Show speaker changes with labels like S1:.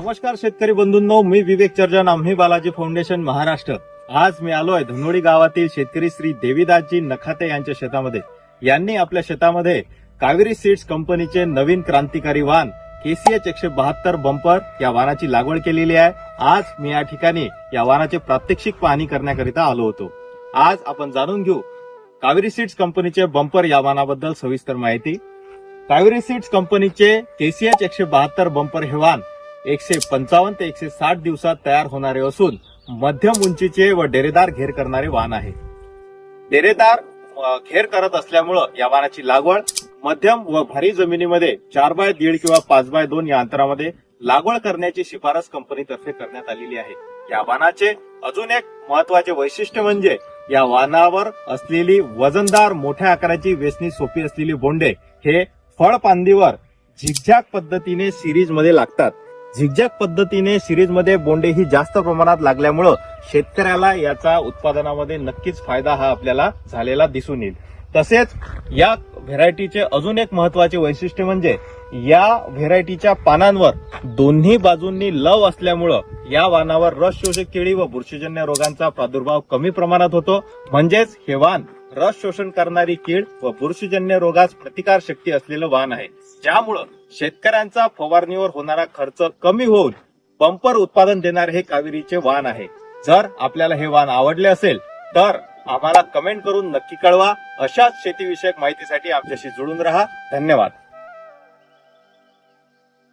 S1: नमस्कार शेतकरी बंधूंनो मी विवेक चर्जन आम्ही बालाजी फाउंडेशन महाराष्ट्र. आज मी आलोय धनोडी गावातील शेतकरी श्री देवीदासजी नखाते यांच्या शेतामध्ये. यांनी आपल्या शेतामध्ये कावेरी सीड्स कंपनीचे नवीन क्रांतिकारी वाहन केसीएच एकशे बहात्तर बंपर या वाहनाची लागवड केलेली आहे. आज मी या ठिकाणी या वाहनाचे प्रात्यक्षिक पाहणी करण्याकरिता आलो होतो. आज आपण जाणून घेऊ कावेरी सीड्स कंपनीचे बंपर या वाहनाबद्दल सविस्तर माहिती. कावेरी सीड्स कंपनीचे केसीएच एकशे बहात्तर बंपर हे वाहन एकशे पंचावन्न ते एकशे साठ दिवसात तयार होणारे असून मध्यम उंचीचे व डेरेदार घेर करणारे वाहन आहे. डेरेदार घेर करत असल्यामुळं या वाहनाची लागवड मध्यम व भारी जमिनीमध्ये चार बाय दीड किंवा पाच बाय दोन या अंतरामध्ये लागवड करण्याची शिफारस कंपनीतर्फे करण्यात आलेली आहे. या वाहनाचे अजून एक महत्त्वाचे वैशिष्ट्य म्हणजे या वाहनावर असलेली वजनदार मोठ्या आकाराची वेचणी सोपी असलेली बोंडे हे फळपांदीवर झिकझॅक पद्धतीने सिरीजमध्ये लागतात. झिगझॅग पद्धतीने सिरीजमध्ये बोंडे ही जास्त प्रमाणात लागल्यामुळं शेतकऱ्याला याचा उत्पादनामध्ये नक्कीच फायदा हा आपल्याला झालेला दिसून येईल. तसेच या व्हेरायटीचे अजून एक महत्त्वाचे वैशिष्ट्य म्हणजे या व्हेरायटीच्या पानांवर दोन्ही बाजूंनी लव असल्यामुळं या वानावर रस शोषक केळी व बुरशीजन्य रोगांचा प्रादुर्भाव कमी प्रमाणात होतो. म्हणजेच हे वाण रस शोषण करणारी कीड व बुरशीजन्य रोगास प्रतिकार शक्ती असलेलं वाहन आहे. ज्यामुळं शेतकऱ्यांचा फवारणीवर होणारा खर्च कमी होऊन बंपर उत्पादन देणारे हे कावेरीचे वाहन आहे. जर आपल्याला हे वाहन आवडले असेल तर आम्हाला कमेंट करून नक्की कळवा. अशाच शेतीविषयक माहितीसाठी आमच्याशी जुळून राहा. धन्यवाद.